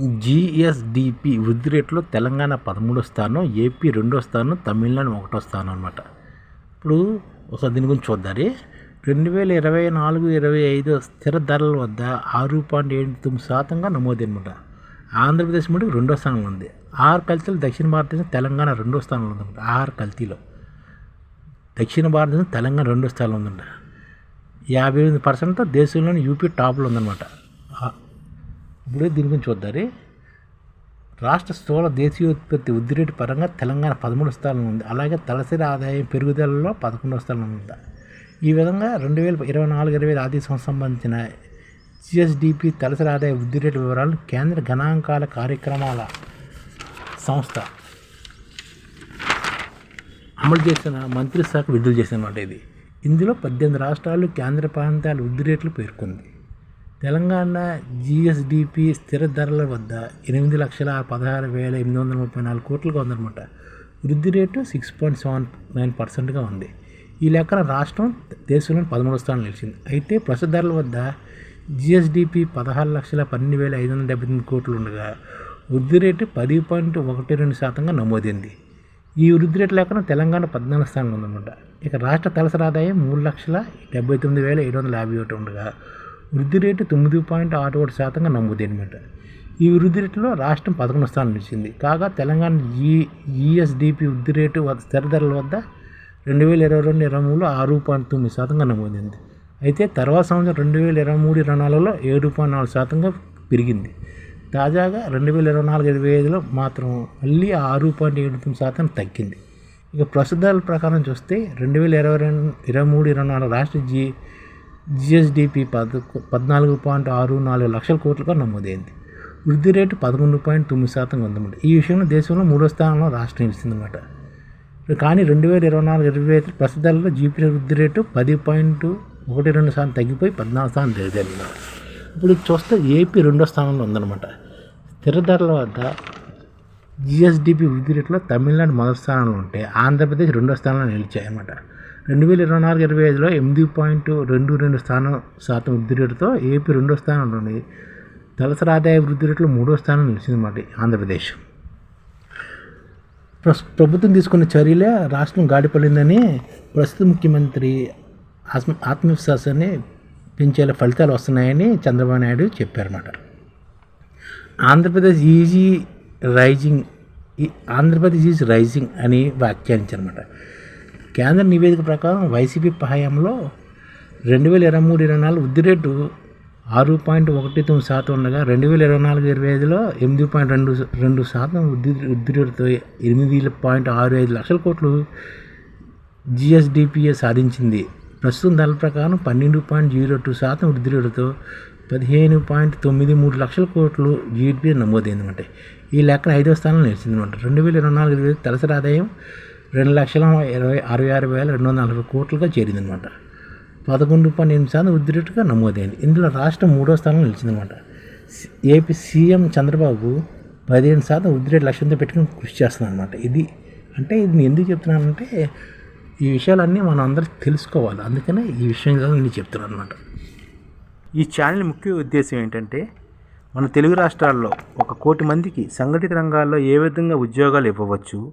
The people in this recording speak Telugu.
జిఎస్డిపి వృద్ధి రేట్లో తెలంగాణ పదమూడో స్థానం ఏపీ రెండో స్థానం తమిళనాడు ఒకటో స్థానం అనమాట ఇప్పుడు ఒకసారి దీని గురించి చూద్దారి రెండు వేల ఇరవై నాలుగు ఇరవై ఐదు స్థిర ధరల వద్ద ఆరు పాయింట్ ఏడు తొమ్మిది శాతంగా నమోదైనమాట ఆంధ్రప్రదేశ్ మటుకు రెండో స్థానంలో ఉంది. ఆరు కల్తీలు దక్షిణ భారతదేశం తెలంగాణ రెండో స్థానంలో ఉందన్నమాట. ఆరు కల్తీలో. దక్షిణ భారతదేశం తెలంగాణ రెండో స్థానంలో ఉందంట యాభై ఎనిమిది పర్సెంట్ దేశంలోని యూపీ టాప్లో ఉందన్నమాట. ఇప్పుడు దీని గురించి చూద్దారి రాష్ట్ర స్థూల దేశీయోత్పత్తి వృద్ధి రేటు పరంగా తెలంగాణ పదమూడు స్థానంలో ఉంది. అలాగే తలసరి ఆదాయం పెరుగుదలలో పదకొండవ స్థానంలో ఉంది? ఈ విధంగా రెండు వేల ఇరవై నాలుగు ఇరవై ఐదు ఆర్థిక సంవత్సరం సంబంధించిన జిఎస్డిపి తలసరి ఆదాయ వృద్ధి రేటు వివరాలను కేంద్ర గణాంకాల కార్యక్రమాల సంస్థ అమలు చేసిన మంత్రి శాఖ విడుదల చేసినమాట ఇది. ఇందులో పద్దెనిమిది రాష్ట్రాలు కేంద్ర ప్రాంతాల వృద్ధి రేట్లు పేర్కొంది. తెలంగాణ జిఎస్డిపి స్థిర ధరల వద్ద ఎనిమిది లక్షల పదహారు వేల ఎనిమిది వందల ముప్పై నాలుగు కోట్లుగా ఉందన్నమాట వృద్ధి రేటు సిక్స్ పాయింట్ సెవెన్ నైన్ పర్సెంట్గా ఉంది. ఈ లెక్కన రాష్ట్రం దేశంలో పదమూడు స్థానం నిలిచింది. అయితే ప్రస్తుత ధరల వద్ద జిఎస్డిపి పదహారు లక్షల పన్నెండు వేల ఐదు వందల డెబ్బై తొమ్మిది కోట్లు ఉండగా వృద్ధి రేటు పది పాయింట్ ఒకటి రెండు శాతంగా నమోదైంది. ఈ వృద్ధి రేటు లెక్కన తెలంగాణ పద్నాలుగు స్థానంలో ఉందన్నమాట. ఇక రాష్ట్ర తలసరి ఆదాయం మూడు లక్షల డెబ్బై తొమ్మిది వేల ఏడు వందల యాభై ఒకటి ఉండగా వృద్ధి రేటు తొమ్మిది పాయింట్ ఆరు ఒకటి శాతంగా నమోదైనమాట ఈ వృద్ధి రేటులో రాష్ట్రం పదకొండు స్థానం నిలిచింది. కాగా తెలంగాణ ఈ ఈఎస్డిపి వృద్ధి రేటు వద్ద స్థిర ధరల వద్ద రెండు వేల ఇరవై రెండు ఇరవై మూడులో ఆరు పాయింట్ తొమ్మిది శాతంగా నమోదైంది. అయితే తర్వాత సంవత్సరం రెండు వేల ఇరవై మూడు ఇరవై నాలుగులో ఏడు పాయింట్ నాలుగు శాతంగా పెరిగింది. తాజాగా రెండు వేల ఇరవై నాలుగు ఇరవై ఐదులో మాత్రం మళ్ళీ ఆరు పాయింట్ ఏడు తొమ్మిది శాతం తగ్గింది. ఇక ప్రస్తుతాల ప్రకారం చూస్తే రెండు వేల ఇరవై రెండు ఇరవై మూడు ఇరవై నాలుగు రాష్ట్ర జీ జిఎస్డిపి పద పద్నాలుగు పాయింట్ ఆరు నాలుగు లక్షల కోట్లుగా నమోదైంది. వృద్ధి రేటు పదకొండు పాయింట్ తొమ్మిది శాతం ఉందన్నమాట ఈ విషయంలో దేశంలో మూడో స్థానంలో రాష్ట్రం నిలిచిందన్నమాట. కానీ రెండు వేల ఇరవై నాలుగు ఇరవై ఐదు ప్రస్తుతాలలో జీపీ వృద్ధి రేటు పది పాయింట్ ఒకటి రెండు శాతం తగ్గిపోయి పద్నాలుగు స్థానం జరిగింది ఇప్పుడు చూస్తే ఏపీ రెండో స్థానంలో ఉందన్నమాట. స్థిర ధరల వద్ద జిఎస్డిపి వృద్ధి రేట్లో తమిళనాడు మొదటి స్థానంలో ఉంటే ఆంధ్రప్రదేశ్ రెండో స్థానంలో నిలిచాయన్నమాట. రెండు వేల ఇరవై నాలుగు ఇరవై ఐదులో ఎనిమిది పాయింట్ రెండు రెండు స్థానం శాతం వృద్ధి రేటుతో ఏపీ రెండో స్థానంలో ఉంది. తలసరి ఆదాయ వృద్ధి రేట్లో మూడో స్థానం నిలిచిందన్నమాట ఆంధ్రప్రదేశ్. ప్రభుత్వం తీసుకున్న చర్యలే రాష్ట్రం గాడిపడిందని ప్రస్తుత ముఖ్యమంత్రి ఆత్మ ఆత్మవిశ్వాసాన్ని పెంచేలా ఫలితాలు వస్తున్నాయని చంద్రబాబు నాయుడు చెప్పారన్నమాట. ఆంధ్రప్రదేశ్ ఈజీ రైజింగ్ ఈ- ఆంధ్రప్రదేశ్ ఈజ్ రైజింగ్ అని వ్యాఖ్యానించారన్నమాట. కేంద్ర నివేదిక ప్రకారం వైసీపీ హయాంలో రెండు వేల ఇరవై మూడు ఇరవై నాలుగు వృద్ధి రేటు ఆరు పాయింట్ ఒకటి తొమ్మిది శాతం ఉండగా రెండు వేల ఇరవై నాలుగు ఇరవై ఐదులో ఎనిమిది పాయింట్ రెండు రెండు శాతం వృద్ధి వృద్ధి రేటుతో ఎనిమిది పాయింట్ ఆరు ఐదు లక్షల కోట్లు జిఎస్డిపిఏ సాధించింది. ప్రస్తుతం ధరల ప్రకారం పన్నెండు పాయింట్ జీరో టూ శాతం వృద్ధి రేటుతో పదిహేను పాయింట్ తొమ్మిది మూడు లక్షల కోట్లు జీడిపి నమోదైందన్నమాట. ఈ లెక్కన ఐదో స్థానంలో నిలిచిందన్నమాట. రెండు వేల ఇరవై నాలుగు ఇరవై తలసరి ఆదాయం రెండు లక్షల ఇరవై అరవై ఆరు వేల రెండు వందల నలభై కోట్లుగా చేరిందనమాట. పదకొండు పాయింట్ ఎనిమిది శాతం వృద్ధి రేటుగా నమోదైంది. ఇందులో రాష్ట్రం మూడో స్థానంలో నిలిచిందనమాట. ఏపీ సీఎం చంద్రబాబు పదిహేను శాతం వృద్ధి రేటు లక్ష్యంతో పెట్టుకుని కృషి చేస్తున్నాను అనమాట ఇది అంటే ఇది నేను ఎందుకు చెప్తున్నానంటే ఈ విషయాలన్నీ మనం అందరూ తెలుసుకోవాలి. అందుకనే ఈ విషయం నేను చెప్తున్నాను అనమాట ఈ ఛానల్ ముఖ్య ఉద్దేశం ఏంటంటే మన తెలుగు రాష్ట్రాల్లో ఒక కోటి మందికి సంఘటిత రంగాల్లో ఏ విధంగా ఉద్యోగాలు ఇవ్వవచ్చు